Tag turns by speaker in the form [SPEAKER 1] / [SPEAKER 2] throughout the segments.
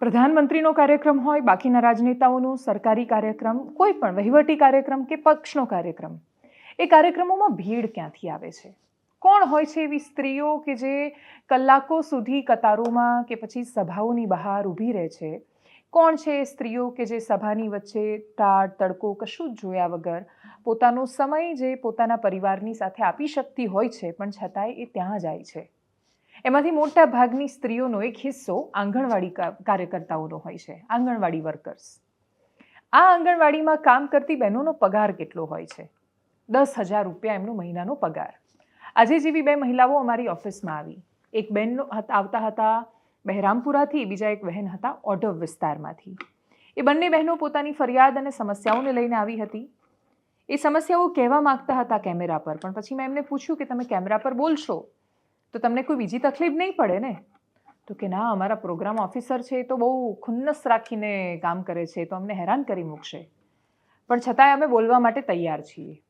[SPEAKER 1] પ્રધાનમંત્રીનો કાર્યક્રમ હોય, બાકીના રાજનેતાઓનો, સરકારી કાર્યક્રમ, કોઈ પણ વહીવટી કાર્યક્રમ કે પક્ષનો કાર્યક્રમ, એ કાર્યક્રમોમાં ભીડ ક્યાંથી આવે છે? કોણ હોય છે એવી સ્ત્રીઓ કે જે કલાકો સુધી કતારોમાં કે પછી સભાઓની બહાર ઊભી રહે છે? કોણ છે સ્ત્રીઓ કે જે સભાની વચ્ચે ટાળ તડકો કશું જ જોયા વગર પોતાનો સમય જે પોતાના પરિવારની સાથે આપી શકતી હોય છે, પણ છતાંય એ ત્યાં જાય છે? એમાંથી મોટા ભાગની સ્ત્રીઓનો એક હિસ્સો આંગણવાડી કાર્યકર્તાઓનો હોય છે, આંગણવાડી વર્કર્સ આ આંગણવાડીમાં કામ કરતી બહેનોનો પગાર કેટલો હોય છે? દસ હજાર રૂપિયા એમનો મહિનાનો પગાર. આજે જેવી બે મહિલાઓ અમારી ઓફિસમાં આવી. એક બહેનનો આવતા હતા બહેરામપુરાથી, બીજા એક બહેન હતા ઓઢવ વિસ્તારમાંથી. એ બંને બહેનો પોતાની ફરિયાદ અને સમસ્યાઓને લઈને આવી હતી. એ સમસ્યાઓ કહેવા માંગતા હતા કેમેરા પર, પણ પછી મેં એમને પૂછ્યું કે તમે કેમેરા પર બોલશો? તો તમને કોઈ બીજી તકલીફ નહીં પડે ને? તો કે ના, અમારા પ્રોગ્રામ ઓફિસર છે એ તો બહુ ખુન્નસ રાખીને કામ કરે છે, તો અમને હેરાન કરી મૂકશે. પણ છતાંય અમે બોલવા માટે તૈયાર છીએ.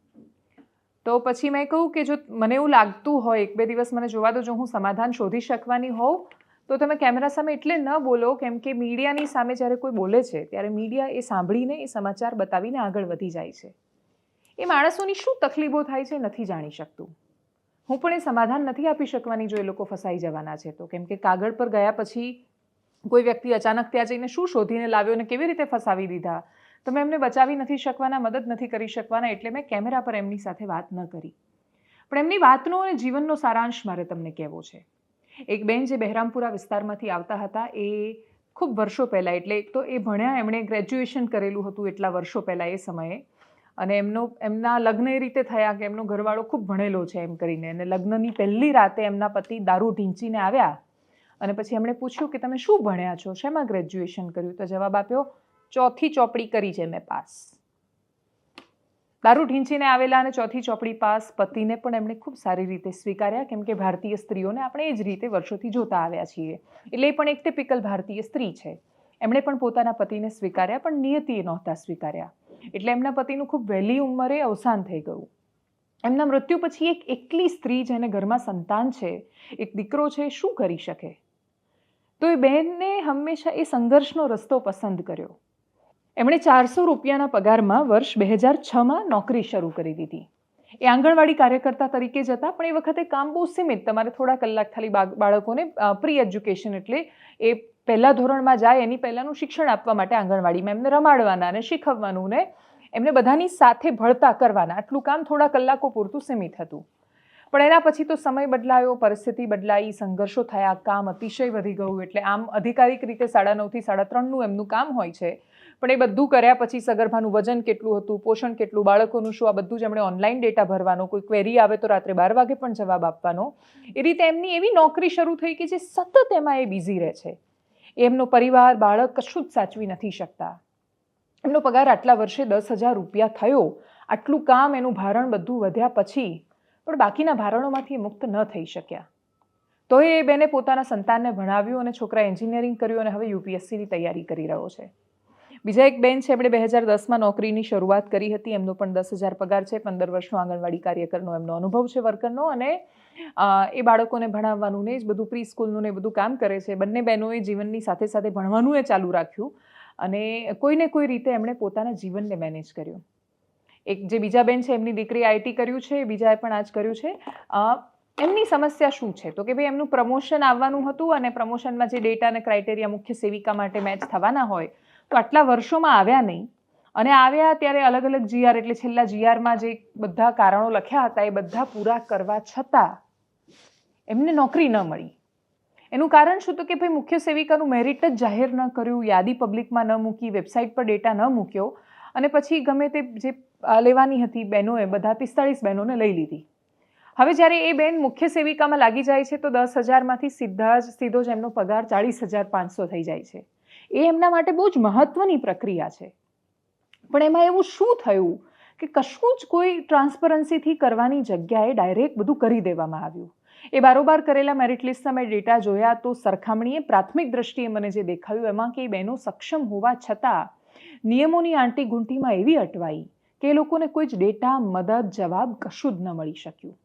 [SPEAKER 1] તો પછી મેં કહ્યું કે જો મને એવું લાગતું હોય, એક બે દિવસ મને જોવા દો જો હું સમાધાન શોધી શકવાની હોઉં, તો તમે કેમેરા સામે એટલે ન બોલો, કેમ કે મીડિયાની સામે જ્યારે કોઈ બોલે છે, ત્યારે મીડિયા એ સાંભળીને એ સમાચાર બતાવીને આગળ વધી જાય છે. એ માણસોની શું તકલીફો થાય છે નથી જાણી શકતું. હું પણ એ સમાધાન નથી આપી શકવાની જો એ લોકો ફસાઈ જવાના છે. તો કેમ કે કાગળ પર ગયા પછી કોઈ વ્યક્તિ અચાનક ત્યાં જઈને શું શોધીને લાવ્યો અને કેવી રીતે ફસાવી દીધા? તમે એમને બચાવી નથી શકવાના, મદદ નથી કરી શકવાના, એટલે મેં કેમેરા પર એમની સાથે વાત ન કરી. પણ એમની વાતનો અને જીવનનો સારાંશ મારે તમને કહેવો છે. એક બેન જે બહેરામપુરા વિસ્તારમાંથી આવતા હતા, એ ખૂબ વર્ષો પહેલાં, એટલે એક તો એ ભણ્યા એમણે ગ્રેજ્યુએશન કરેલું હતું એટલા વર્ષો પહેલાં એ સમયે. અને એમનો, એમના લગ્ન એ રીતે થયા કે એમનો ઘરવાળો ખૂબ ભણેલો છે એમ કરીને. અને લગ્નની પહેલી રાતે એમના પતિ દારૂ ઢીંચીને આવ્યા અને પછી એમણે પૂછ્યું કે તમે શું ભણ્યા છો? શેમાં ગ્રેજ્યુએશન કર્યું? તો જવાબ આપ્યો, ચોથી ચોપડી કરી છે મેં પાસ. દારૂ ઢીંચીને આવેલા અને ચોથી ચોપડી પાસ પતિને પણ એમણે ખૂબ સારી રીતે સ્વીકાર્યા, કેમ કે ભારતીય સ્ત્રીઓને આપણે એ જ રીતે વર્ષોથી જોતા આવ્યા છીએ. એટલે એ પણ એક ટિપિકલ ભારતીય સ્ત્રી છે. એમણે પણ પોતાના પતિને સ્વીકાર્યા, પણ નિયતિએ નહોતા સ્વીકાર્યા. એટલે એમના પતિનું ખૂબ વહેલી ઉંમરે અવસાન થઈ ગયું. એમના મૃત્યુ પછી એક એકલી સ્ત્રી જેને ઘરમાં સંતાન છે, એક દીકરો છે, શું કરી શકે? તો એ બહેનને હંમેશા એ સંઘર્ષનો રસ્તો પસંદ કર્યો. એમણે ચારસો રૂપિયાના પગારમાં વર્ષ બે હજાર છમાં નોકરી શરૂ કરી દીધી. એ આંગણવાડી કાર્યકર્તા તરીકે જતા પણ એ વખતે કામ બહુ સીમિત. તમારે થોડા કલાક ખાલી બાળકોને પ્રી એજ્યુકેશન એટલે એ પહેલા ધોરણમાં જાય એની પહેલાંનું શિક્ષણ આપવા માટે આંગણવાડીમાં એમને રમાડવાના અને શીખવવાનું ને એમને બધાની સાથે ભળતા કરવાના. આટલું કામ થોડા કલાકો પૂરતું સીમિત હતું. પણ એના પછી તો સમય બદલાયો, પરિસ્થિતિ બદલાઈ, સંઘર્ષો થયા, કામ અતિશય વધી ગયું એટલે આમ અધિકારિક રીતે સાડા નવથી સાડા ત્રણનું એમનું કામ હોય છે. પણ એ બધું કર્યા પછી સગર્ભાનું વજન કેટલું હતું, પોષણ કેટલું, બાળકોનું શું, આ બધું જ એમણે ઓનલાઈન ડેટા ભરવાનો, કોઈ ક્વેરી આવે તો રાત્રે બાર વાગે પણ જવાબ આપવાનો. એ રીતે એમની એવી નોકરી શરૂ થઈ કે જે સતત એમાં એ બિઝી રહે છે. એમનો પરિવાર, બાળક કશું જ સાચવી નથી શકતા. એમનો પગાર આટલા વર્ષે દસ હજાર રૂપિયા થયો. આટલું કામ એનું ભારણ બધું વધ્યા પછી પણ બાકીના ભારણોમાંથી મુક્ત ન થઈ શક્યા. તો એ બેને પોતાના સંતાનને ભણાવ્યું અને છોકરા એન્જિનિયરિંગ કર્યું અને હવે યુપીએસસીની તૈયારી કરી રહ્યો છે. બીજા એક બેન છે, એમણે બે હજાર દસમાં નોકરીની શરૂઆત કરી હતી. એમનો પણ દસ હજાર પગાર છે. પંદર વર્ષનો આંગણવાડી કાર્યકરનો એમનો અનુભવ છે વર્કરનો. અને એ બાળકોને ભણાવવાનું ને જ બધું પ્રી સ્કૂલનું ને બધું કામ કરે છે. બંને બહેનોએ જીવનની સાથે સાથે ભણવાનું એ ચાલુ રાખ્યું. અને કોઈને કોઈ રીતે એમણે પોતાના જીવનને મેનેજ કર્યું. એક જે બીજા બેન છે, એમની દીકરી આઈટી કર્યું છે, બીજાએ પણ આ જ કર્યું છે. એમની સમસ્યા શું છે? તો કે ભાઈ, એમનું પ્રમોશન આવવાનું હતું અને પ્રમોશનમાં જે ડેટા અને ક્રાઇટેરિયા મુખ્ય સેવિકા માટે મેચ થવાના હોય તો આટલા વર્ષોમાં આવ્યા નહીં. અને આવ્યા ત્યારે અલગ અલગ જીઆર એટલે છેલ્લા જીઆરમાં જે બધા કારણો લખ્યા હતા, એ બધા પૂરા કરવા છતાં એમને નોકરી ન મળી. એનું કારણ શું તો કે ભાઈ મુખ્ય સેવિકાનું મેરિટ જ જાહેર ન કર્યું, યાદી પબ્લિકમાં ન મૂકી વેબસાઇટ પર ડેટા ન મૂક્યો, અને પછી ગમે તે જે લેવાની હતી બહેનોએ, બધા પિસ્તાળીસ બહેનોને લઈ લીધી. હવે જ્યારે એ બેન મુખ્ય સેવિકામાં લાગી જાય છે તો દસ હજારમાંથી સીધા જ, સીધો જ એમનો પગાર ચાળીસ હજાર પાંચસો થઈ જાય છે. એ એમના માટે બહુ જ મહત્વની પ્રક્રિયા છે. પણ એમાં એવું શું થયું કે કશું જ કોઈ ટ્રાન્સપરન્સીથી કરવાની જગ્યાએ ડાયરેક્ટ બધું કરી દેવામાં આવ્યું. એ બારોબાર કરેલા મેરિટ લિસ્ટના મેં ડેટા જોયા તો સરખામણીએ પ્રાથમિક દ્રષ્ટિએ મને જે દેખાયું એમાં કે એ બહેનો સક્ષમ હોવા છતાં નિયમોની આંટી ગુંટીમાં એવી અટવાઈ કે એ લોકોને કોઈ જ ડેટા, મદદ, જવાબ કશું જ ન મળી શક્યું.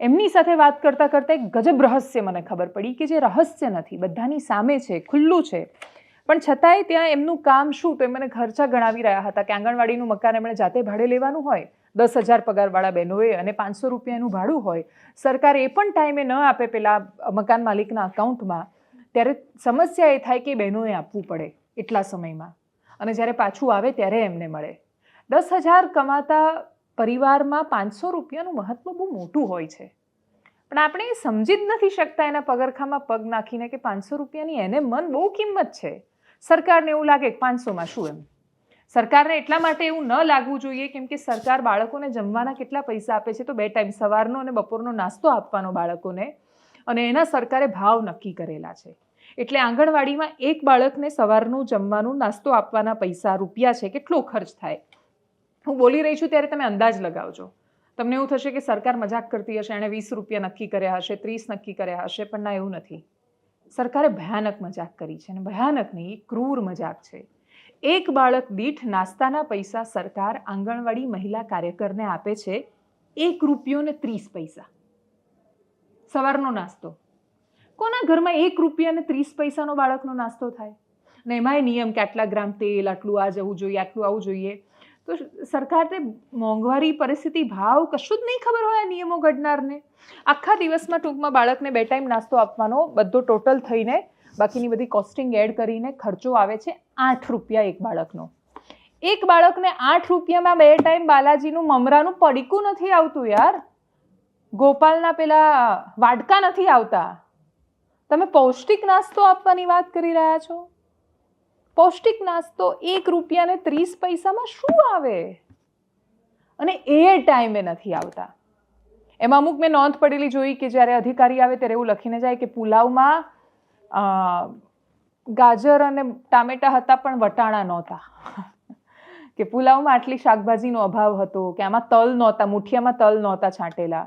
[SPEAKER 1] એમની સાથે વાત કરતાં કરતાં એક ગજબ રહસ્ય મને ખબર પડી કે જે રહસ્ય નથી, બધાની સામે છે, ખુલ્લું છે. પણ છતાંય ત્યાં એમનું કામ શું? તો એ મને ખર્ચા ગણાવી રહ્યા હતા. કે આંગણવાડીનું મકાન એમણે જાતે ભાડે લેવાનું હોય, દસ હજાર પગારવાળા બહેનોએ અને પાંચસો રૂપિયાનું ભાડું હોય, સરકાર એ પણ ટાઈમે ન આપે પેલા મકાન માલિકના અકાઉન્ટમાં ત્યારે સમસ્યા એ થાય કે બહેનોએ આપવું પડે એટલા સમયમાં. અને જ્યારે પાછું આવે ત્યારે એમને મળે. દસ હજાર કમાતા પરિવારમાં પાંચસો રૂપિયાનું મહત્ત્વ બહુ મોટું હોય છે. પણ આપણે સમજી જ નથી શકતા એના પગરખામાં પગ નાખીને કે પાંચસો રૂપિયાની એને મન બહુ કિંમત છે. સરકારને એવું લાગે કે પાંચસોમાં શું એમ? સરકારને એટલા માટે એવું ન લાગવું જોઈએ કેમ કે સરકાર બાળકોને જમવાના કેટલા પૈસા આપે છે? તો બે ટાઈમ સવારનો અને બપોરનો નાસ્તો આપવાનો બાળકોને. અને એના સરકારે ભાવ નક્કી કરેલા છે. એટલે આંગણવાડીમાં એક બાળકને સવારનું જમવાનું, નાસ્તો આપવાના પૈસા રૂપિયા છે. કેટલો ખર્ચ થાય? હું બોલી રહી છું ત્યારે તમે અંદાજ લગાવજો. તમને એવું થશે કે સરકાર મજાક કરતી હશે, એણે વીસ રૂપિયા નક્કી કર્યા હશે, ત્રીસ નક્કી કર્યા હશે, પણ ના, એવું નથી. સરકારે ભયાનક મજાક કરી છે અને ભયાનક નહીં ક્રૂર મજાક છે. એક બાળક દીઠ નાસ્તાના પૈસા સરકાર આંગણવાડી મહિલા કાર્યકરને આપે છે, એક રૂપિયો ને ત્રીસ પૈસા. સવારનો નાસ્તો. કોના ઘરમાં એક રૂપિયા ને ત્રીસ પૈસાનો બાળકનો નાસ્તો થાય? ને એમાંય નિયમ કે આટલા ગ્રામ તેલ, આટલું આ જવું જોઈએ, આટલું આવું જોઈએ. તો સરકારને મોંઘવારી પરિસ્થિતિ ભાવ કશું જ નહીં ખબર હોય આ નિયમો ઘડનારને. આખા દિવસમાં ટૂંકમાં બાળકને બે ટાઈમ નાસ્તો આપવાનો, બધો ટોટલ થઈને બાકીની બધી કોસ્ટિંગ એડ કરીને ખર્ચો આવે છે આઠ રૂપિયા એક બાળકનો. એક બાળકને આઠ રૂપિયામાં બે ટાઈમ બાલાજીનું મમરાનું પડીકું નથી આવતું યાર. ગોપાલના પેલા વાડકા નથી આવતા. તમે પૌષ્ટિક નાસ્તો આપવાની વાત કરી રહ્યા છો? પૌષ્ટિક નાસ્તો એક રૂપિયાને ત્રીસ પૈસામાં શું આવે? અને એ ટાઈમે નથી આવતા. એમાં અમુક મેં નોંધ પડેલી જોઈ કે જ્યારે અધિકારી આવે ત્યારે એવું લખીને જાય કે પુલાવમાં ગાજર અને ટામેટા હતા પણ વટાણા નહોતા. કે પુલાવમાં આટલી શાકભાજીનો અભાવ હતો, કે આમાં તલ નહોતા, મુઠિયામાં તલ નહોતા છાંટેલા.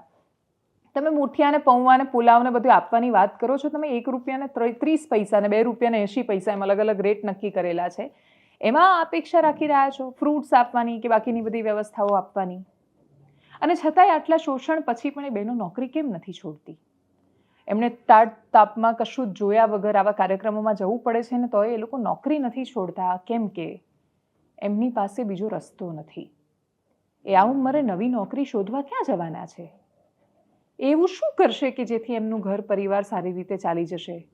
[SPEAKER 1] તમે મુઠિયાને પૌવાને પુલાવને બધું આપવાની વાત કરો છો, તમે એક રૂપિયાને ત્રી- ત્રીસ પૈસા અને બે રૂપિયાને એંશી પૈસા એમ અલગ અલગ રેટ નક્કી કરેલા છે. એમાં અપેક્ષા રાખી રહ્યા છો? ફ્રૂટ્સ આપવાની કે બાકીની બધી વ્યવસ્થાઓ આપવાની? અને છતાંય આટલા શોષણ પછી પણ એ બહેનો નોકરી કેમ નથી છોડતી? એમણે તાટ તાપમાં કશું જ જોયા વગર આવા કાર્યક્રમોમાં જવું પડે છે ને તો એ લોકો નોકરી નથી છોડતા. કેમ કે એમની પાસે બીજો રસ્તો નથી. એ આ ઉંમરે નવી નોકરી શોધવા ક્યાં જવાના છે? એવું શું કરશે કે જેથી એમનું ઘર પરિવાર સારી રીતે ચાલી જશે?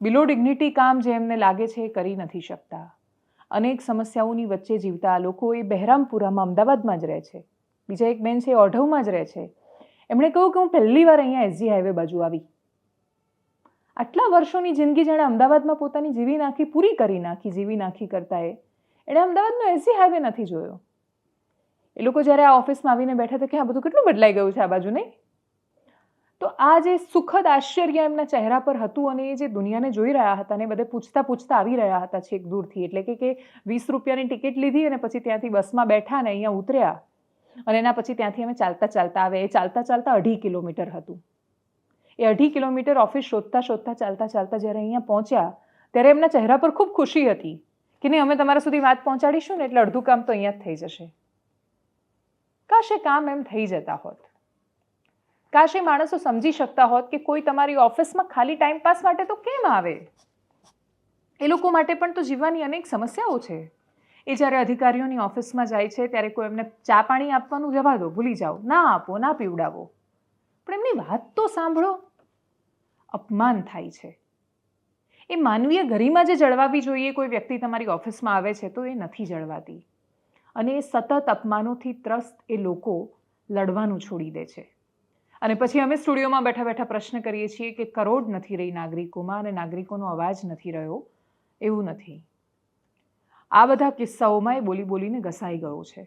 [SPEAKER 1] બિલો ડિગ્નિટી કામ જે એમને લાગે છે એ કરી નથી શકતા. અનેક સમસ્યાઓની વચ્ચે જીવતા આ લોકો એ બહેરામપુરામાં અમદાવાદમાં જ રહે છે. બીજા એક બેન છે એ ઓઢવમાં જ રહે છે. એમણે કહ્યું કે હું પહેલી વાર અહીંયા એસજી હાઈવે બાજુ આવી. આટલા વર્ષોની જિંદગી જેણે અમદાવાદમાં પોતાની જીવી નાખી, પૂરી કરી નાખી, જીવી નાખી કરતા એ. એણે અમદાવાદનો એસજી હાઈવે નથી જોયો. એ લોકો જ્યારે આ ઓફિસમાં આવીને બેઠા હતા કે આ બધું કેટલું બદલાઈ ગયું છે આ બાજુ, નહીં? તો આ જે સુખદ આશ્ચર્ય એમના ચહેરા પર હતું અને એ જે દુનિયાને જોઈ રહ્યા હતા ને બધે પૂછતા પૂછતા આવી રહ્યા હતા છેક દૂરથી. એટલે કે કે વીસ રૂપિયાની ટિકિટ લીધી અને પછી ત્યાંથી બસમાં બેઠા ને અહીંયા ઉતર્યા. અને એના પછી ત્યાંથી અમે ચાલતા ચાલતા આવે. એ ચાલતા ચાલતા અઢી કિલોમીટર હતું. એ અઢી કિલોમીટર ઓફિસ શોધતા શોધતા ચાલતા ચાલતા જ્યારે અહીંયા પહોંચ્યા, ત્યારે એમના ચહેરા પર ખૂબ ખુશી હતી કે નહીં, અમે તમારા સુધી વાત પહોંચાડીશું ને એટલે અડધું કામ તો અહીંયા જ થઈ જશે. કાશ કામ એમ થઈ જતા હોત. કાશ એ માણસો સમજી શકતા હોત કે કોઈ તમારી ઓફિસમાં ખાલી ટાઈમ પાસ માટે તો કેમ આવે? એ લોકો માટે પણ તો જીવવાની અનેક સમસ્યાઓ છે. એ જ્યારે અધિકારીઓની ઓફિસમાં જાય છે, ત્યારે કોઈ એમને ચા પાણી આપવાનું જવા દો, ભૂલી જાઓ. ના આપો, ના પીવડાવો. પણ એમની વાત તો સાંભળો. અપમાન થાય છે. એ માનવીય ગરિમા જે જળવાવી જોઈએ, કોઈ વ્યક્તિ તમારી ઓફિસમાં આવે છે, તો એ નથી જળવાતી. અને એ સતત અપમાનોથી ત્રસ્ત એ લોકો લડવાનું છોડી દે છે. અને પછી અમે સ્ટુડિયોમાં બેઠા બેઠા પ્રશ્ન કરીએ છીએ કે કરોડ નથી રહી નાગરિકોમાં અને નાગરિકોનો અવાજ નથી રહ્યો, એવું નથી. આ બધા કિસ્સાઓમાં એ બોલી બોલીને ઘસાઈ ગયો છે.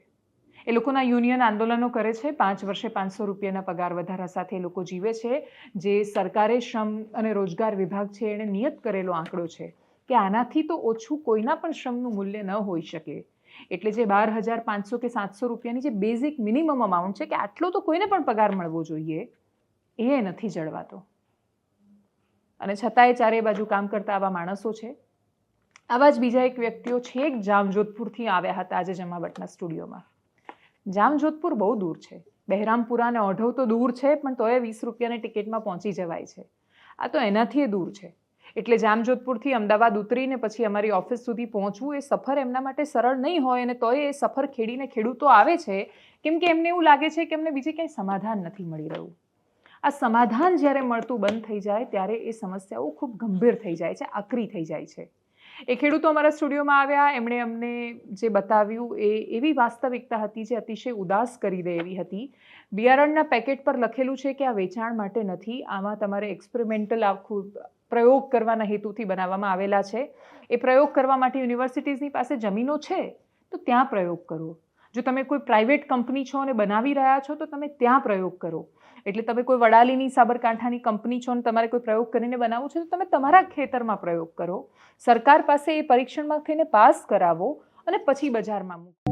[SPEAKER 1] એ લોકોના યુનિયન આંદોલનો કરે છે, પાંચ વર્ષે પાંચસો રૂપિયાના પગાર વધારા સાથે એ લોકો જીવે છે, જે સરકારે શ્રમ અને રોજગાર વિભાગ છે, એણે નિયત કરેલો આંકડો છે કે આનાથી તો ઓછું કોઈના પણ શ્રમનું મૂલ્ય ન હોઈ શકે. એટલે જે બાર હજાર પાંચસો કે સાતસો રૂપિયાની જે બેઝિક મિનિમમ અમાઉન્ટ છે, કે આટલો તો કોઈને પણ પગાર મળવો જોઈએ, એ નથી જળવાતો. અને છતાંય ચારે બાજુ કામ કરતા આવા માણસો છે. આવા જ બીજા એક વ્યક્તિઓ છેક જામજોધપુરથી આવ્યા હતા આજે જમાવટના સ્ટુડિયોમાં. જામજોધપુર બહુ દૂર છે. બહેરામપુરા અને ઓઢવ તો દૂર છે, પણ તોય વીસ રૂપિયાની ટિકિટમાં પહોંચી જવાય છે. આ તો એનાથી દૂર છે. એટલે જામજોધપુરથી અમદાવાદ ઉતરીને પછી અમારી ઓફિસ સુધી પહોંચવું એ સફર એમના માટે સરળ નહીં હોય અને તોય એ સફર ખેડીને ખેડૂતો આવે છે, કેમ કે એમને એવું લાગે છે કે એમને બીજે ક્યાંય સમાધાન નથી મળી રહ્યું. આ સમાધાન જ્યારે મળતું બંધ થઈ જાય ત્યારે એ સમસ્યાઓ ખૂબ ગંભીર થઈ જાય છે, આકરી થઈ જાય છે. એ ખેડૂતો અમારા સ્ટુડિયોમાં આવ્યા, એમણે અમને જે બતાવ્યું એ એવી વાસ્તવિકતા હતી જે અતિશય ઉદાસ કરી દે એવી હતી. બિયારણના પેકેટ પર લખેલું છે કે આ વેચાણ માટે નથી, આમાં તમારે એક્સપેરિમેન્ટલ આખું પ્રયોગ કરવાના હેતુથી બનાવવામાં આવેલા છે. એ પ્રયોગ કરવા માટે યુનિવર્સિટીઝની પાસે જમીનો છે, તો ત્યાં પ્રયોગ કરો. જો તમે કોઈ પ્રાઇવેટ કંપની છો અને બનાવી રહ્યા છો, તો તમે ત્યાં પ્રયોગ કરો. એટલે તમે કોઈ વડાલીની, સાબરકાંઠાની કંપની છો અને તમારે કોઈ પ્રયોગ કરીને બનાવવું છે, તો તમે તમારા ખેતરમાં પ્રયોગ કરો. સરકાર પાસે એ પરીક્ષણમાં થઈને પાસ કરાવો અને પછી બજારમાં મૂકો.